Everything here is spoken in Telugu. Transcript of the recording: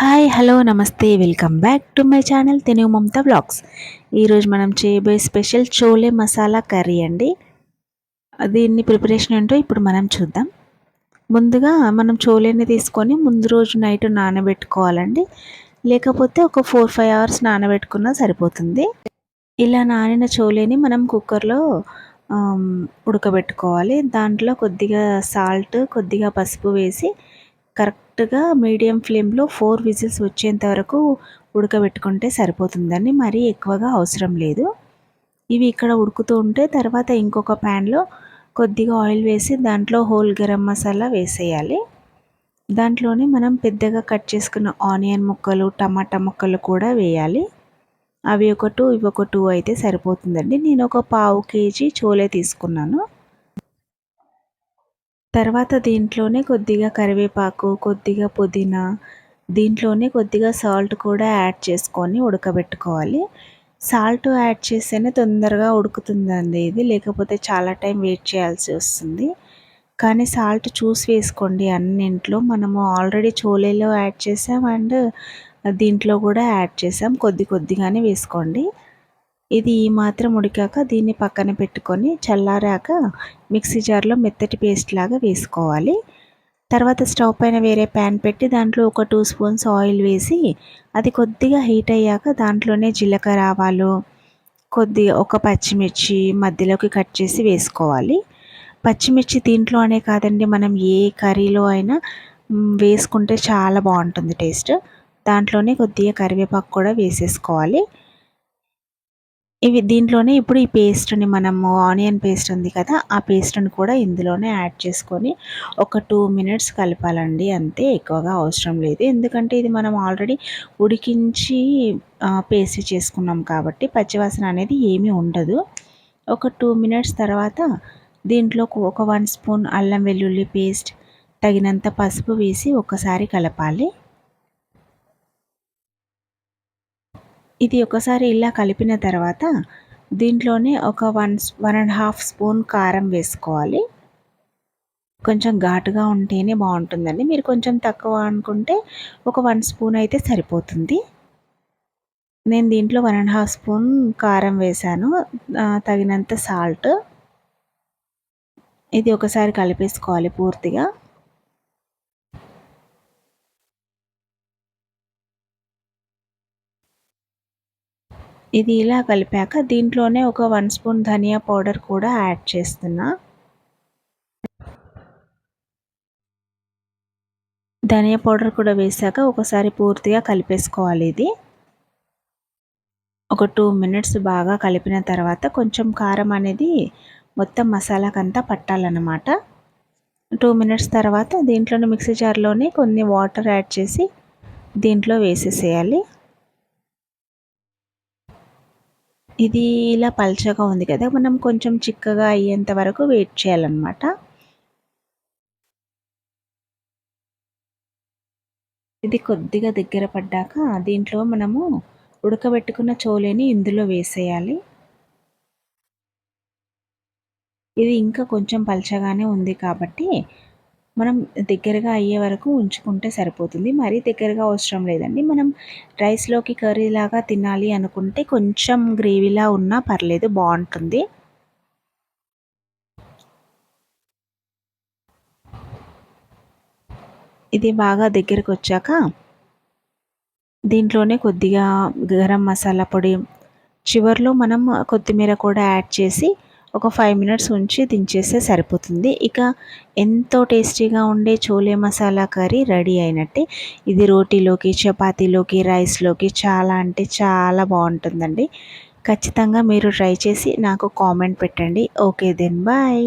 హాయ్ హలో నమస్తే welcome back to my channel తెను Mamata blogs ఈరోజు మనం చేయబోయే స్పెషల్ చోలే మసాలా కర్రీ అండి. దీన్ని ప్రిపరేషన్ ఏంటో ఇప్పుడు మనం చూద్దాం. ముందుగా మనం చోలేని తీసుకొని ముందు రోజు నైట్ నానబెట్టుకోవాలండి. లేకపోతే ఒక ఫోర్ ఫైవ్ అవర్స్ నానబెట్టుకున్నా సరిపోతుంది. ఇలా నానిన చోలేని మనం కుక్కర్లో ఉడకబెట్టుకోవాలి. దాంట్లో కొద్దిగా సాల్ట్ కొద్దిగా పసుపు వేసి కరెక్ట్ కరెక్ట్గా మీడియం ఫ్లేమ్లో ఫోర్ విజిల్స్ వచ్చేంత వరకు ఉడకబెట్టుకుంటే సరిపోతుందండి. మరీ ఎక్కువగా అవసరం లేదు. ఇవి ఇక్కడ ఉడుకుతూ ఉంటే తర్వాత ఇంకొక ప్యాన్లో కొద్దిగా ఆయిల్ వేసి దాంట్లో హోల్ గరం మసాలా వేసేయాలి. దాంట్లోనే మనం పెద్దగా కట్ చేసుకున్న ఆనియన్ ముక్కలు టమాటా ముక్కలు కూడా వేయాలి. అవి ఒక టూ ఇవి ఒక టూ అయితే సరిపోతుందండి. నేను ఒక పావు కేజీ చోలే తీసుకున్నాను. తర్వాత దీంట్లోనే కొద్దిగా కరివేపాకు కొద్దిగా పుదీనా దీంట్లోనే కొద్దిగా సాల్ట్ కూడా యాడ్ చేసుకొని ఉడకబెట్టుకోవాలి. సాల్ట్ యాడ్ చేస్తేనే తొందరగా ఉడుకుతుందండి ఇది లేకపోతే చాలా టైం వెయిట్ చేయాల్సి వస్తుంది. కానీ సాల్ట్ చూసి వేసుకోండి అన్నింట్లో మనము ఆల్రెడీ చోలేలో యాడ్ చేసాం అండ్ దీంట్లో కూడా యాడ్ చేసాం కొద్ది కొద్దిగానే వేసుకోండి. ఇది ఈ మాత్రం ఉడికాక దీన్ని పక్కన పెట్టుకొని చల్లారాక మిక్సీ జార్లో మెత్తటి పేస్ట్ లాగా వేసుకోవాలి. తర్వాత స్టవ్ పైన వేరే ప్యాన్ పెట్టి దాంట్లో ఒక టూ స్పూన్స్ ఆయిల్ వేసి అది కొద్దిగా హీట్ అయ్యాక దాంట్లోనే జీలకర్ర ఆవాలు కొద్దిగా ఒక పచ్చిమిర్చి మధ్యలోకి కట్ చేసి వేసుకోవాలి. పచ్చిమిర్చి దీంట్లోనే కాదండి మనం ఏ కర్రీలో అయినా వేసుకుంటే చాలా బాగుంటుంది టేస్ట్. దాంట్లోనే కొద్దిగా కరివేపాకు కూడా వేసేసుకోవాలి. ఇవి దీంట్లోనే ఇప్పుడు ఈ పేస్ట్ని మనము ఆనియన్ పేస్ట్ ఉంది కదా ఆ పేస్ట్ని కూడా ఇందులోనే యాడ్ చేసుకొని ఒక టూ మినిట్స్ కలపాలండి. అంతే ఎక్కువగా అవసరం లేదు. ఎందుకంటే ఇది మనం ఆల్రెడీ ఉడికించి పేస్ట్ చేసుకున్నాం కాబట్టి పచ్చివాసన అనేది ఏమీ ఉండదు. ఒక టూ మినిట్స్ తర్వాత దీంట్లో ఒక వన్ స్పూన్ అల్లం వెల్లుల్లి పేస్ట్ తగినంత పసుపు వేసి ఒకసారి కలపాలి. ఇది ఒకసారి ఇలా కలిపిన తర్వాత దీంట్లోనే ఒక one one and half spoon కారం వేసుకోవాలి. కొంచెం ఘాటుగా ఉంటేనే బాగుంటుందండి. మీరు కొంచెం తక్కువ అనుకుంటే ఒక వన్ స్పూన్ అయితే సరిపోతుంది. నేను దీంట్లో వన్ అండ్ హాఫ్ స్పూన్ కారం వేసాను తగినంత సాల్ట్. ఇది ఒకసారి కలిపేసుకోవాలి పూర్తిగా. ఇది ఇలా కలిపాక దీంట్లోనే ఒక వన్ స్పూన్ ధనియా పౌడర్ కూడా యాడ్ చేస్తున్నా. ధనియా పౌడర్ కూడా వేసాక ఒకసారి పూర్తిగా కలిపేసుకోవాలి ఇది. ఒక టూ మినిట్స్ బాగా కలిపిన తర్వాత కొంచెం కారం అనేది మొత్తం మసాలాకంతా పట్టాలన్నమాట. టూ మినిట్స్ తర్వాత దీంట్లోనే మిక్సీ జార్లోనే కొన్ని వాటర్ యాడ్ చేసి దీంట్లో వేసేసేయాలి. ఇది ఇలా పల్చగా ఉంది కదా మనం కొంచెం చిక్కగా అయ్యేంత వరకు వెయిట్ చేయాలన్నమాట. ఇది కొద్దిగా దగ్గర పడ్డాక దీంట్లో మనము ఉడకబెట్టుకున్న చోలేని ఇందులో వేసేయాలి. ఇది ఇంకా కొంచెం పల్చగానే ఉంది కాబట్టి మనం దగ్గరగా అయ్యే వరకు ఉంచుకుంటే సరిపోతుంది. మరీ దగ్గరగా అవసరం లేదండి. మనం రైస్లోకి కర్రీ లాగా తినాలి అనుకుంటే కొంచెం గ్రేవీలా ఉన్నా పర్లేదు బాగుంటుంది. ఇది బాగా దగ్గరకు వచ్చాక దీంట్లోనే కొద్దిగా గరం మసాలా పొడి చివరిలో మనం కొత్తిమీర కూడా యాడ్ చేసి ఒక ఫైవ్ మినిట్స్ ఉంచి దించేస్తే సరిపోతుంది. ఇక ఎంతో టేస్టీగా ఉండే చోలే మసాలా కర్రీ రెడీ అయినట్టే. ఇది రోటీలోకి చపాతీలోకి రైస్లోకి చాలా అంటే చాలా బాగుంటుందండి. ఖచ్చితంగా మీరు ట్రై చేసి నాకు కామెంట్ పెట్టండి. Okay then bye